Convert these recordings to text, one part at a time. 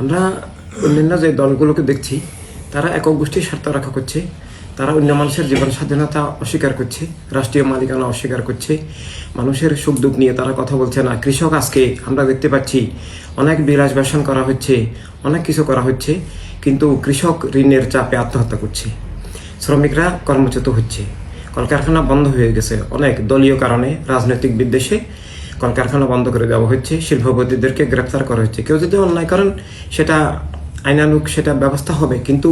আমরা অন্যান্য যে দলগুলোকে দেখছি, তারা একক গোষ্ঠীর স্বার্থ রক্ষা করছে। তারা অন্য মানুষের জীবন স্বাধীনতা অস্বীকার করছে, রাষ্ট্রীয় মালিকানা অস্বীকার করছে। মানুষের সুখ দুঃখ নিয়ে তারা কথা বলছে না। কৃষক আজকে আমরা দেখতে পাচ্ছি, অনেক বিলাস বেসন করা হচ্ছে, অনেক কিছু করা হচ্ছে, কিন্তু কৃষক ঋণের চাপে আত্মহত্যা করছে। শ্রমিকরা কর্মচ্যুত হচ্ছে। কলকারখানা বন্ধ হয়ে গেছে অনেক দলীয় কারণে, রাজনৈতিক বিদ্বেষে কলকারখানা বন্ধ করে দেওয়া হচ্ছে, শিল্পপতিদেরকে গ্রেপ্তার করা হচ্ছে। কেউ যদি অন্যায় করেন, সেটা আইনানুক সেটা ব্যবস্থা হবে। কিন্তু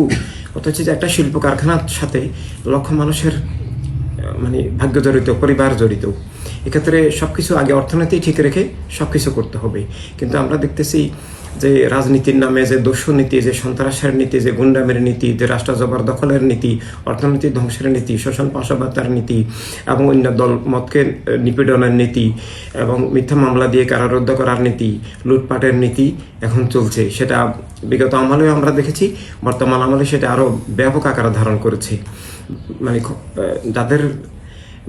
কথা হচ্ছে যে একটা শিল্প কারখানার সাথে লক্ষ মানুষের মানে ভাগ্য জড়িত, পরিবার জড়িত, এক্ষেত্রে সব কিছু আগে অর্থনীতি ঠিক রেখে সব কিছু করতে হবে। কিন্তু আমরা দেখতেছি যে রাজনীতির নামে, যে দস্যুনীতি যে সন্ত্রাসের নীতি, যে গুন্ডামের নীতি, যে রাষ্ট্র জবরদখলের নীতি অর্থনীতি ধ্বংসের নীতি, শোষণ পাশাবাতার নীতি এবং অন্য দল মতকে নিপীড়নের নীতি এবং মিথ্যা মামলা দিয়ে কারারুদ্ধ করার নীতি, লুটপাটের নীতি এখন চলছে। সেটা বিগত আমলেও আমরা দেখেছি, বর্তমান আমলে সেটা আরও ব্যাপক আকার ধারণ করেছে। মানে যাদের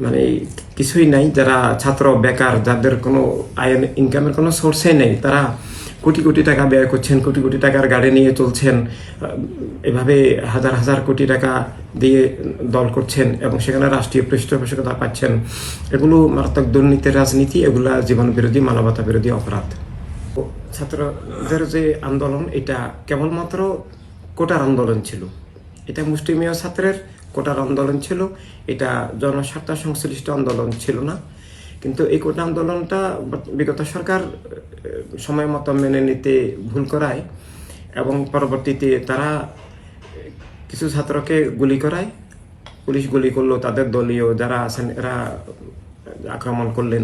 মানে কিছুই নাই, যারা ছাত্র, বেকার, যাদের কোনো আয় ইনকামের কোনো সোর্সে নেই, তারা কোটি কোটি টাকা ব্যয় করছেন, কোটি কোটি টাকার গাড়ি নিয়ে চলছেন এভাবে হাজার হাজার কোটি টাকা দিয়ে দল করছেন এবং সেখানে রাষ্ট্রীয় পৃষ্ঠপোষকতা পাচ্ছেন, এগুলো মারাত্মক দুর্নীতির রাজনীতি, এগুলা জীবন বিরোধী মানবতা বিরোধী অপরাধ ছাত্রদের যে আন্দোলন, এটা কেবলমাত্র কোটার আন্দোলন ছিল। এটা মুষ্টিমেয় ছাত্রের কোটার আন্দোলন ছিল, এটা জনস্বার্থ সংশ্লিষ্ট আন্দোলন ছিল না। কিন্তু এই কোটা আন্দোলনটা বিগত সরকার সময় মতো মেনে নিতে ভুল করায় এবং পরবর্তীতে তারা কিছু ছাত্রকে গুলি করায়। পুলিশ গুলি করল, তাদের দলীয় যারা আছেন, এরা আক্রমণ করলেন।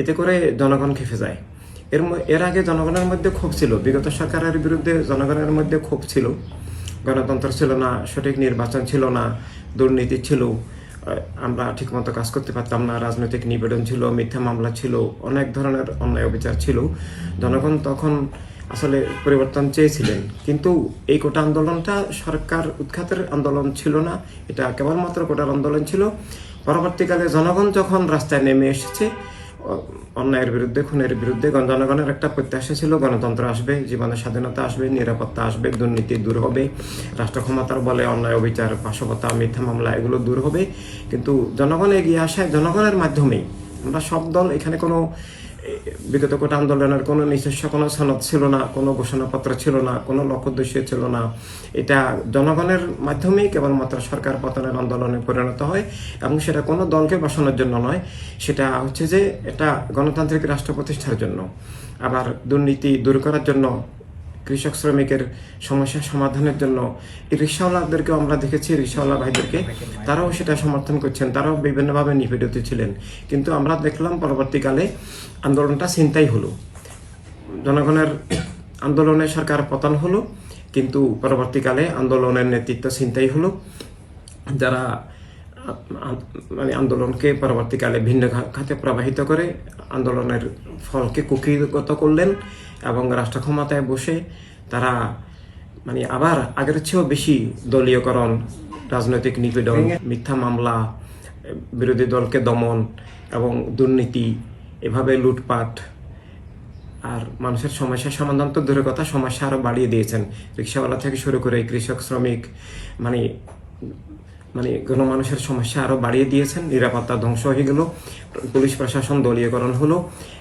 এতে করে জনগণ খেপে যায়। এর এর আগে জনগণের মধ্যে ক্ষোভ ছিল। বিগত সরকারের বিরুদ্ধে জনগণের মধ্যে ক্ষোভ ছিল। গণতন্ত্র ছিল না, সঠিক নির্বাচন ছিল না, দুর্নীতি ছিল। আমরা ঠিকমতো কাজ করতে পারতাম না, রাজনৈতিক নিবেদন ছিল, মিথ্যা মামলা ছিল, অনেক ধরনের অন্যায় অবিচার ছিল। জনগণ তখন আসলে পরিবর্তন চেয়েছিলেন। কিন্তু এই কোটা আন্দোলনটা সরকার উৎখাতের আন্দোলন ছিল না, এটা কেবলমাত্র কোটার আন্দোলন ছিল। পরবর্তীকালে জনগণ যখন রাস্তায় নেমে এসেছে অন্যায়ের বিরুদ্ধে, খুনের বিরুদ্ধে গণ- জনগণের একটা প্রত্যাশা ছিল, গণতন্ত্র আসবে জীবনের স্বাধীনতা আসবে, নিরাপত্তা আসবে, দুর্নীতি দূর হবে, রাষ্ট্র ক্ষমতার বলে অন্যায়, অবিচার পাশবতা মিথ্যা মামলা এগুলো দূর হবে। কিন্তু জনগণ এগিয়ে আসায় জনগণের মাধ্যমেই আমরা সব দল এখানে কোনো বিগত কোটা আন্দোলনের কোনো নিজস্ব কোনো সনদ ছিল না, কোনো ঘোষণাপত্র ছিল না, কোনো লক্ষ্যোদ্দেশ্য ছিল না। এটা জনগণের মাধ্যমেই কেবলমাত্র সরকার পতনের আন্দোলনে পরিণত হয় এবং সেটা কোনো দলকে বসানোর জন্য নয়। সেটা হচ্ছে যে এটা গণতান্ত্রিক রাষ্ট্র প্রতিষ্ঠার জন্য। আবার দুর্নীতি দূর করার জন্য কৃষক শ্রমিকের সমস্যা সমাধানের জন্য রিক্সাওয়ালাদেরকেও আমরা দেখেছি, রিক্সাওয়ালা ভাইদেরকে। তারাও সেটা সমর্থন করছেন, তারাও বিভিন্নভাবে নিপীড়িত ছিলেন। কিন্তু আমরা দেখলাম পরবর্তীকালে আন্দোলনটা চিন্তাই হলো। জনগণের আন্দোলনে সরকার পতন হলো, কিন্তু পরবর্তীকালে আন্দোলনের নেতৃত্ব চিন্তাই হলো। যারা মানে আন্দোলনকে পরবর্তীকালে ভিন্ন খাতে প্রবাহিত করে আন্দোলনের ফলকে কুকিগত করলেন এবং রাষ্ট্র ক্ষমতায় বসে তারা মানে আবার আগের চেয়েও বেশি দলীয়করণ, রাজনৈতিক নিপীড়ন, মিথ্যা মামলা, বিরোধী দলকে দমন এবং দুর্নীতি, এভাবে লুটপাট আর মানুষের সমস্যার সমাধান তো দূরের কথা, সমস্যা আরও বাড়িয়ে দিয়েছেন। রিক্সাওয়ালা থেকে শুরু করে কৃষক, শ্রমিক মানে মানে গণমানুষের সমস্যা আরও বাড়িয়ে দিয়েছেন, নিরাপত্তা ধ্বংস হয়ে গেল, পুলিশ প্রশাসন দলীয়করণ হলো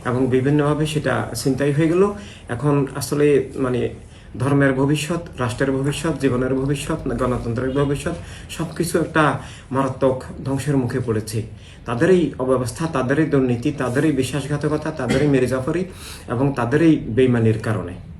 এবং বিভিন্নভাবে সেটা চিন্তাই হয়ে গেল। এখন আসলে মানে ধর্মের ভবিষ্যৎ, রাষ্ট্রের ভবিষ্যৎ, জীবনের ভবিষ্যৎ, গণতন্ত্রের ভবিষ্যৎ সব কিছু একটা মারাত্মক ধ্বংসের মুখে পড়েছে। তাদেরই অব্যবস্থা, তাদেরই দুর্নীতি, তাদেরই বিশ্বাসঘাতকতা, তাদেরই মেরেজাফরি এবং তাদেরই বেইমানির কারণে।